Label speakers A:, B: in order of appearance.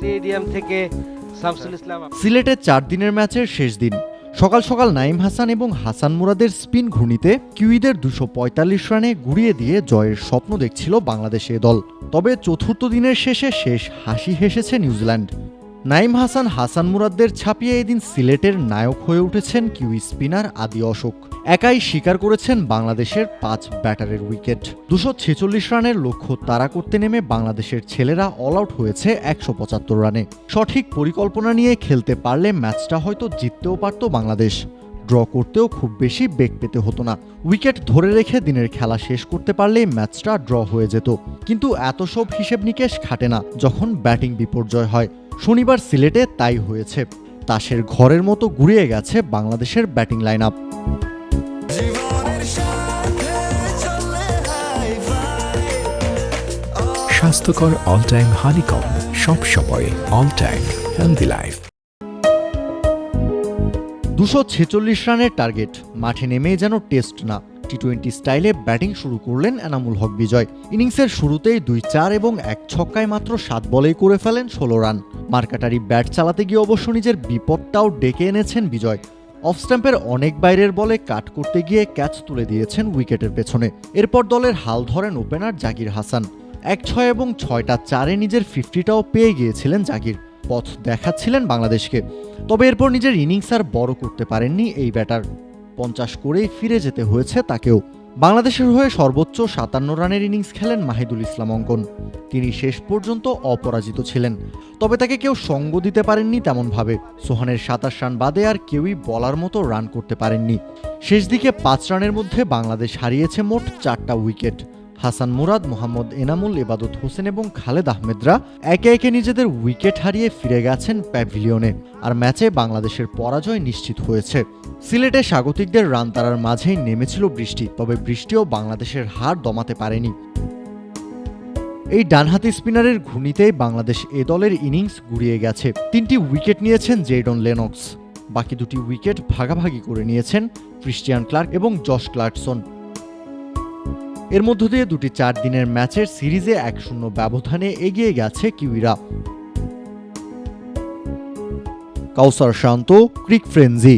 A: Stadium থেকে শামসুল ইসলাম
B: সিলেটে চার দিনের ম্যাচের শেষ দিন। সকাল সকাল নাইম হাসান এবং হাসান মুরাদের স্পিন ঘূর্ণিতে কিউইদের দুশো পঁয়তাল্লিশ রানে গুড়িয়ে দিয়ে জয়ের স্বপ্ন দেখছিল বাংলাদেশ এ দল। তবে চতুর্থ দিনের শেষে শেষ হাসি হেসেছে নিউজিল্যান্ড। নাইম হাসান হাসান মুরাদদের ছাপিয়ে এদিন সিলেটের নায়ক হয়ে উঠেছেন কিউই স্পিনার আদি অশোক। একাই স্বীকার করেছেন বাংলাদেশের পাঁচ ব্যাটারের উইকেট। দুশো ছেচল্লিশ রানের লক্ষ্য তাড়া করতে নেমে বাংলাদেশের ছেলেরা অল আউট হয়েছে একশো পঁচাত্তর রানে। সঠিক পরিকল্পনা নিয়ে খেলতে পারলে ম্যাচটা হয়তো জিততেও পারত বাংলাদেশ। ড্র করতেও খুব বেশি বেগ পেতে হতো না। উইকেট ধরে রেখে দিনের খেলা শেষ করতে পারলেই ম্যাচটা ড্র হয়ে যেত। কিন্তু এত সব হিসেব নিকেশ খাটে না, যখন ব্যাটিং বিপর্যয় হয়। শনিবার সিলেটে তাই হয়েছে। তাসের ঘরের মতো ঘুরিয়ে গেছে বাংলাদেশের ব্যাটিং লাইন আপ
C: স্বাস্থ্যকর অল টাইম হানিকম সব সময় অল টাইম হেলদি লাইফ
B: দুশো ছেচল্লিশ রানের টার্গেট মাঠে নেমেই যেন টেস্ট না। টি টোয়েন্টি স্টাইলে ব্যাটিং শুরু করলেন এনামুল হক বিজয়। ইনিংসের শুরুতেই দুই চার এবং এক ছক্কায় মাত্র সাত বলেই করে ফেলেন ষোলো রান। মার্কাটারি ব্যাট চালাতে গিয়ে অবশ্য নিজের বিপদটাও ডেকে এনেছেন বিজয়। অফ স্ট্যাম্পের অনেক বাইরের বলে কাট করতে গিয়ে ক্যাচ তুলে দিয়েছেন উইকেটের পেছনে। এরপর দলের হাল ধরেন ওপেনার জাকির হাসান। এক ছয় এবং ছয়টা চারে নিজের ফিফটিটাও পেয়ে গিয়েছিলেন জাকির পথ দেখাচ্ছিলেন বাংলাদেশকে। তবে এরপর নিজের ইনিংস আর বড় করতে পারেননি এই ব্যাটার। পঞ্চাশ করেই ফিরে যেতে হয়েছে তাকেও। বাংলাদেশের হয়ে সর্বোচ্চ সাতান্ন রানের ইনিংস খেলেন মাহিদুল ইসলাম অঙ্কন। তিনি শেষ পর্যন্ত অপরাজিত ছিলেন। তবে তাকে কেউ সঙ্গ দিতে পারেননি তেমনভাবে। সোহানের সাতাশ রান বাদে আর কেউই বলার মতো রান করতে পারেননি। শেষ দিকে পাঁচ রানের মধ্যে বাংলাদেশ হারিয়েছে মোট চারটা উইকেট। হাসান মুরাদ, মোহাম্মদ এনামুল, এবাদত হোসেন এবং খালেদ আহমেদরা একে একে নিজেদের উইকেট হারিয়ে ফিরে গেছেন প্যাভিলিয়নে আর ম্যাচে বাংলাদেশের পরাজয় নিশ্চিত হয়েছে। সিলেটে স্বাগতিকদের রান তারার মাঝেই নেমেছিল বৃষ্টি, তবে বৃষ্টিও বাংলাদেশের হার দমাতে পারেনি। এই ডানহাতি স্পিনারের ঘূর্ণিতেই বাংলাদেশ এ দলের ইনিংস গুড়িয়ে গেছে। তিনটি উইকেট নিয়েছেন জেডন লেনক্স। বাকি দুটি উইকেট ভাগাভাগি করে নিয়েছেন ক্রিস্টিয়ান ক্লার্ক এবং জশ ক্লার্কসন। এর মধ্য দিয়ে দুটি চার দিনের ম্যাচের সিরিজে এক শূন্য ব্যবধানে এগিয়ে গেছে কিউইরা। কাউসার শান্ত, ক্রিক ফ্রেঞ্জি